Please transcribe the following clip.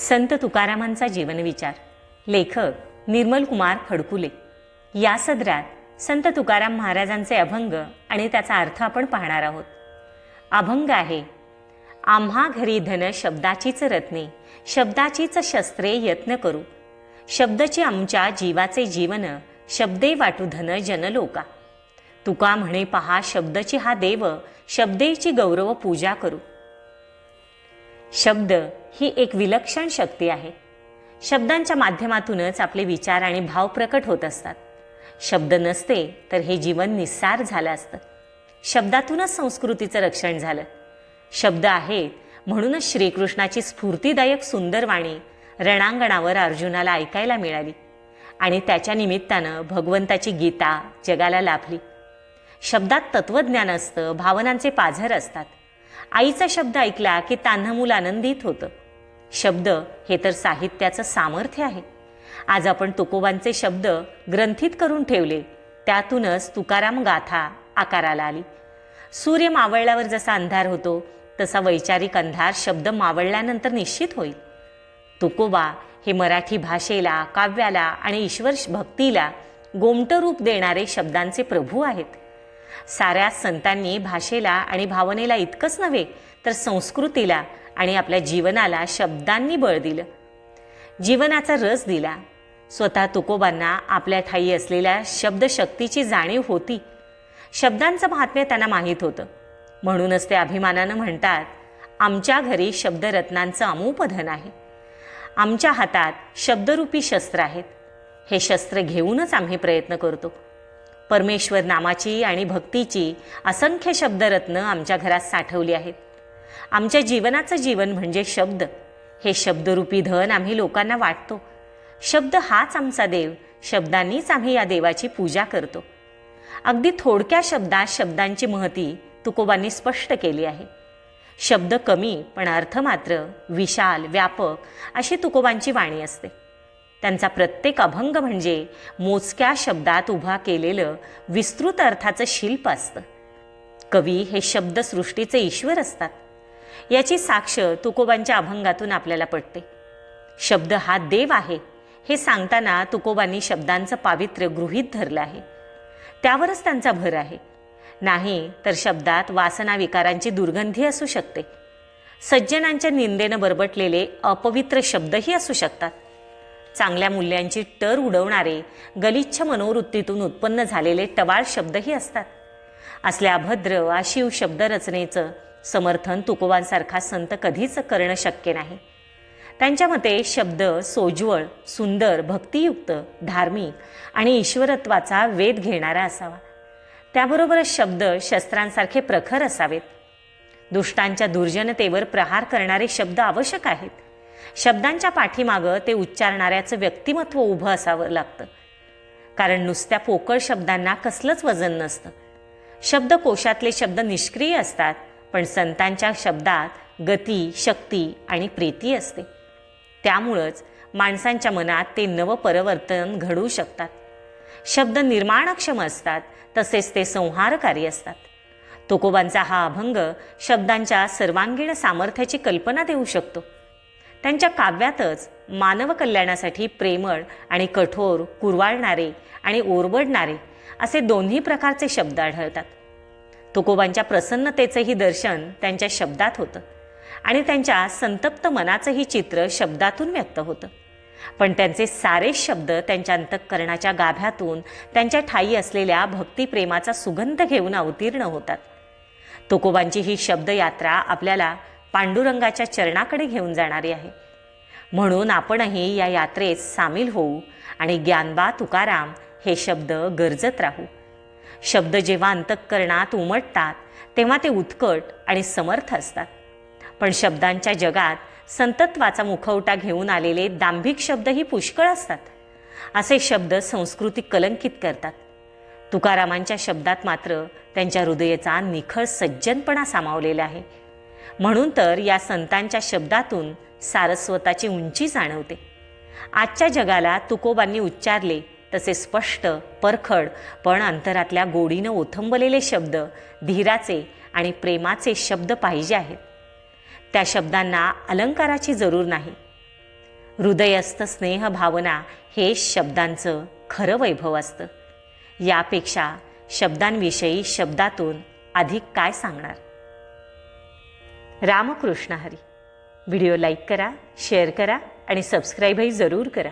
संत तुकारामांचा जीवनविचार. लेखक निर्मल कुमार खडकुले या सदरात संत तुकाराम महाराजांचे अभंग आणि त्याचा अर्थ आपण पाहणार आहोत. अभंग आहे आम्हा घरी धन शब्दाचीच रत्ने शब्दाचीच शस्त्रे यत्न करू. शब्दचे आमच्या जीवाचे जीवन शब्दे वाटू धन जनलोका. तुका म्हणे पहा शब्दची हा देव शब्देची गौरव पूजा करू. शब्द ही एक विलक्षण शक्ती आहे. शब्दांच्या माध्यमातूनच आपले विचार आणि भाव प्रकट होत असतात. शब्द नसते तर हे जीवन निस्सार झालं असतं. शब्दातूनच संस्कृतीचं रक्षण झालं. शब्द आहेत म्हणूनच श्रीकृष्णाची स्फूर्तीदायक सुंदर वाणी रणांगणावर अर्जुनाला ऐकायला मिळाली आणि त्याच्या निमित्तानं भगवंताची गीता जगाला लाभली. शब्दात तत्वज्ञान असतं भावनांचे पाझर असतात. आईचा शब्द ऐकला की तान्हा मूल आनंदित होतं. शब्द हे तर साहित्याचं सामर्थ्य आहे. आज आपण तुकोबांचे शब्द ग्रंथित करून ठेवले त्यातूनच तुकाराम गाथा आकाराला आली. सूर्य मावळल्यावर जसा अंधार होतो तसा वैचारिक अंधार शब्द मावळल्यानंतर निश्चित होईल. तुकोबा हे मराठी भाषेला काव्याला आणि ईश्वर भक्तीला गोमटरूप देणारे शब्दांचे प्रभू आहेत. साऱ्या संतांनी भाषेला आणि भावनेला इतकंच नव्हे तर संस्कृतीला आणि आपल्या जीवनाला शब्दांनी बळ दिलं. जीवनाचा रस दिला. स्वतः तुकोबांना आपल्या ठाई असलेल्या शब्दशक्तीची जाणीव होती. शब्दांचं महात्म्य त्यांना माहीत होतं. म्हणूनच ते अभिमानानं म्हणतात आमच्या घरी शब्दरत्नांचं अमूपधन आहे. आमच्या हातात शब्दरूपी शस्त्र आहेत. हे शस्त्र घेऊनच आम्ही प्रयत्न करतो. परमेश्वर नामाची आणि भक्तीची असंख्य शब्दरत्न आमच्या घरात साठवली आहेत. आमच्या जीवनाचं जीवन म्हणजे शब्द. हे शब्दरूपी धन आम्ही लोकांना वाटतो. शब्द हाच आमचा देव. शब्दांनीच आम्ही या देवाची पूजा करतो. अगदी थोडक्या शब्दात शब्दांची महती तुकोबांनी स्पष्ट केली आहे. शब्द कमी पण अर्थ मात्र विशाल व्यापक अशी तुकोबांची वाणी असते. त्यांचा प्रत्येक अभंग म्हणजे मोजक्या शब्दात उभा केलेलं विस्तृत अर्थाचं शिल्प असतं. कवी हे शब्दसृष्टीचे ईश्वर असतात. याची साक्ष तुकोबांच्या अभंगातून आपल्याला पडते शब्द हा देव आहे हे सांगताना तुकोबांनी शब्दांचं पावित्र्य गृहीत धरलं आहे. त्यावरच त्यांचा भर आहे. नाही तर शब्दात वासना विकारांची दुर्गंधी असू शकते. सज्जनांच्या निंदेनं बरबटलेले अपवित्र शब्दही असू शकतात. चांगल्या मूल्यांची टर उडवणारे गलिच्छ मनोवृत्तीतून उत्पन्न झालेले टवाळ शब्दही असतात. असल्या अभद्र आशिव शब्दरचनेचं समर्थन तुकोबांसारखा संत कधीच करणं शक्य नाही. त्यांच्या मते शब्द सोज्वळ सुंदर भक्तियुक्त धार्मिक आणि ईश्वरत्वाचा वेध घेणारा असावा. त्याबरोबरच शब्द शस्त्रांसारखे प्रखर असावेत. दुष्टांच्या दुर्जनतेवर प्रहार करणारे शब्द आवश्यक आहेत. शब्दांच्या पाठीमागं ते उच्चारणाऱ्याचं व्यक्तिमत्व उभं असावं लागतं. कारण नुसत्या पोकळ शब्दांना कसलंच वजन नसतं. शब्दकोशातले शब्द निष्क्रिय असतात पण संतांच्या शब्दात गती शक्ती आणि प्रीती असते. त्यामुळंच माणसांच्या मनात ते नवपरवर्तन घडवू शकतात. शब्द निर्माणक्षम असतात तसेच ते संहारकारी असतात. तुकोबांचा हा अभंग शब्दांच्या सर्वांगीण सामर्थ्याची कल्पना देऊ शकतो. त्यांच्या काव्यातच मानव कल्याणासाठी प्रेमळ आणि कठोर कुरवाळणारे आणि ओरबडणारे असे दोन्ही प्रकारचे शब्द आढळतात. तुकोबांच्या प्रसन्नतेचंही दर्शन त्यांच्या शब्दात होतं आणि त्यांच्या संतप्त मनाचंही चित्र शब्दातून व्यक्त होतं. पण त्यांचे सारे शब्द त्यांच्या अंतःकरणाच्या गाभ्यातून त्यांच्या ठाई असलेल्या भक्तिप्रेमाचा सुगंध घेऊन अवतीर्ण होतात. तुकोबांची ही शब्दयात्रा आपल्याला पांडुरंगाच्या चरणाकडे घेऊन जाणारी आहे. म्हणून आपणही या यात्रेत सामील होऊ आणि ज्ञानबा तुकाराम हे शब्द गरजत राहू. शब्द जेव्हा अंतःकरणात उमटतात तेव्हा ते उत्कट आणि समर्थ असतात. पण शब्दांच्या जगात संतत्वाचा मुखवटा घेऊन आलेले दांभिक शब्दही पुष्कळ असतात. असे शब्द संस्कृती कलंकित करतात. तुकारामांच्या शब्दात मात्र त्यांच्या हृदयाचा निखळ सज्जनपणा सामावलेला आहे. म्हणून तर या संतांच्या शब्दातून सारस्वताची उंची जाणवते. आजच्या जगाला तुकोबांनी उच्चारले तसे स्पष्ट परखड पण अंतरातल्या गोडीनं ओथंबलेले शब्द धीराचे आणि प्रेमाचे शब्द पाहिजे आहेत. त्या शब्दांना अलंकाराची जरूर नाही. हृदयस्थ स्नेह भावना हे शब्दांचं खरं वैभव असतं. यापेक्षा शब्दांविषयी शब्दातून अधिक काय सांगणार? रामकृष्ण हरी. व्हिडिओ लाईक करा शेअर करा आणि सबस्क्राईबही जरूर करा.